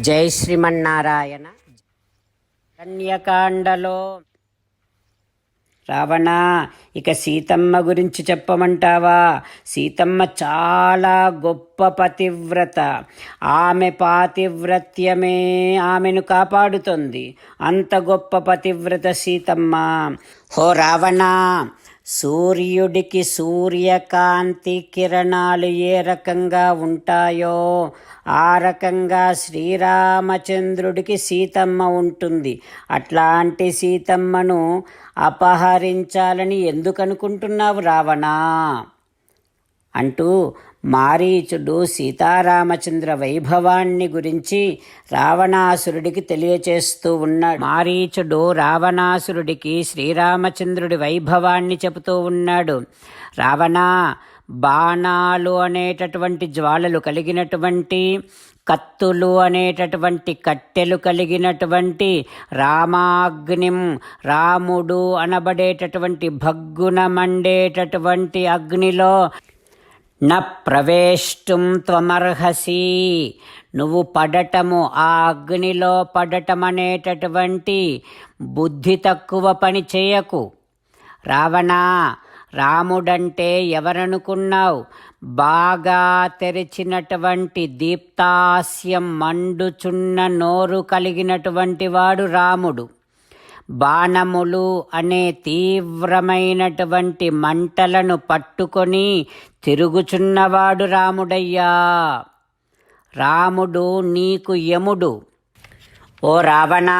జై శ్రీమన్నారాయణ. కన్యకాండలో. రావణ ఇక సీతమ్మ గురించి చెప్పమంటావా? సీతమ్మ చాలా గొప్ప పతివ్రత. ఆమె పాతివ్రత్యమే ఆమెను కాపాడుతుంది. అంత గొప్ప పతివ్రత సీతమ్మ. హో రావణ సూర్యుడికి సూర్యకాంతి కిరణాలు ఏ రకంగా ఉంటాయో ఆ రకంగా శ్రీరామచంద్రుడికి సీతమ్మ ఉంటుంది. అట్లాంటి సీతమ్మను అపహరించాలని ఎందుకనుకుంటున్నావు రావణా? అంటూ మారీచుడు సీతారామచంద్ర వైభవాన్ని గురించి రావణాసురుడికి తెలియచేస్తూ ఉన్నాడు. మారీచుడు రావణాసురుడికి శ్రీరామచంద్రుడి వైభవాన్ని చెబుతూ ఉన్నాడు. రావణ బాణాలు అనేటటువంటి జ్వాలలు కలిగినటువంటి కత్తులు అనేటటువంటి కట్టెలు కలిగినటువంటి రామాగ్నిం రాముడు అనబడేటటువంటి భగ్గున మండేటటువంటి అగ్నిలో న ప్రవేష్టం త్వమర్హసి. నువ్వు పడటము ఆ అగ్నిలో పడటమనేటటువంటి బుద్ధి తక్కువ పని చేయకు. రావణా రాముడంటే ఎవరనుకున్నావు? బాగా తెరిచినటువంటి దీప్తాస్యం మండుచున్న నోరు కలిగినటువంటి వాడు రాముడు. బాణములు అనే తీవ్రమైనటువంటి మంటలను పట్టుకొని తిరుగుచున్నవాడు రాముడయ్యా. రాముడు నీకు యముడు. ఓ రావణ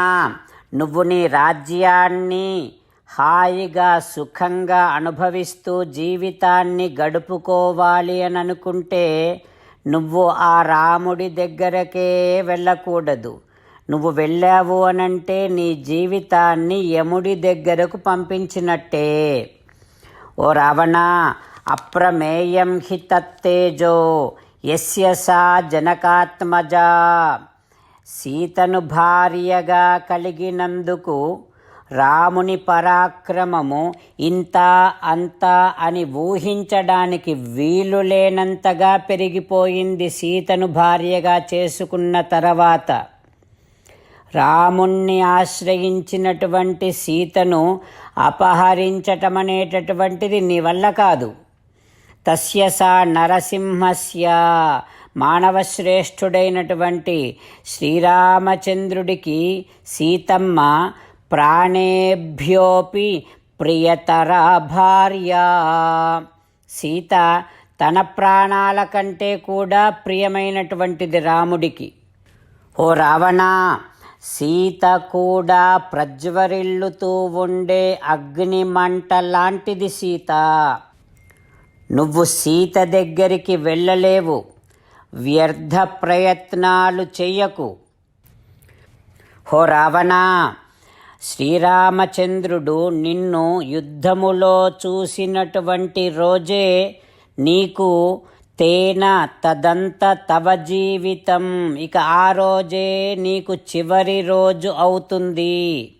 నువ్వు నీ రాజ్యాన్ని హాయిగా సుఖంగా అనుభవిస్తూ జీవితాన్ని గడుపుకోవాలి అని అనుకుంటే నువ్వు ఆ రాముడి దగ్గరకే వెళ్ళకూడదు. నువ్వు వెళ్ళావు అనంటే నీ జీవితాన్ని యముడి దగ్గరకు పంపించినట్టే. ఓ రావణ అప్రమేయం హి తత్తేజో సా జనకాత్మజా. సీతను భార్యగా కలిగినందుకు రాముని పరాక్రమము ఇంత అంత అని ఊహించడానికి వీలు లేనంతగా పెరిగిపోయింది సీతను భార్యగా చేసుకున్న తర్వాత. రాముణ్ణి ఆశ్రయించినటువంటి సీతను అపహరించటం అనేటటువంటిది నీ వల్ల కాదు. తస్య సా నరసింహస్య మానవశ్రేష్ఠుడైనటువంటి శ్రీరామచంద్రుడికి సీతమ్మ ప్రాణేభ్యోపి ప్రియతర భార్య. సీత తన ప్రాణాల కంటే కూడా ప్రియమైనటువంటిది రాముడికి. ఓ రావణా! సీత కూడా ప్రజ్వరిల్లుతూ ఉండే అగ్నిమంట లాంటిది సీత. నువ్వు సీత దగ్గరికి వెళ్ళలేవు. వ్యర్థ ప్రయత్నాలు చెయ్యకు. హో రావణా శ్రీరామచంద్రుడు నిన్ను యుద్ధములో చూసినటువంటి రోజే నీకు తేన తదంత తవ జీవితం. ఇక ఆ రోజే నీకు చివరి రోజు అవుతుంది.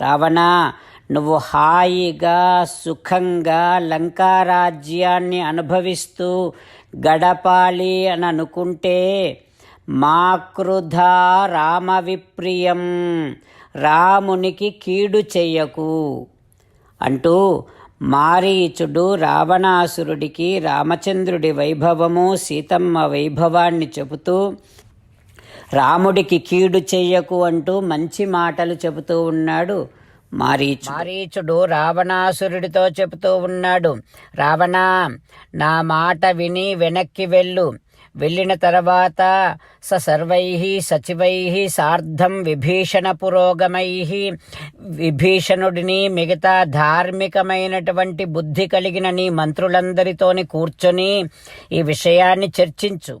రావణ నువ్వు హాయిగా సుఖంగా లంకారాజ్యాన్ని అనుభవిస్తూ గడపాలి అని అనుకుంటే మాకృధ రామ విప్రియం రామునికి కీడు చెయ్యకు అంటూ మారీచుడు రావణాసురుడికి రామచంద్రుడి వైభవము సీతమ్మ వైభవాన్ని చెబుతూ రాముడికి కీడు చెయ్యకు అంటూ మంచి మాటలు చెబుతూ ఉన్నాడు. మారీచు మారీచుడు రావణాసురుడితో చెబుతూ ఉన్నాడు రావణా నా మాట విని వెనక్కి వెళ్ళు. వెళ్ళిన తర్వాత స సర్వై సచివై సార్ధం విభీషణ పురోగమై విభీషణుడిని మిగతా ధార్మికమైనటువంటి బుద్ధి కలిగిన నీ మంత్రులందరితోని కూర్చొని ఈ విషయాన్ని చర్చించు.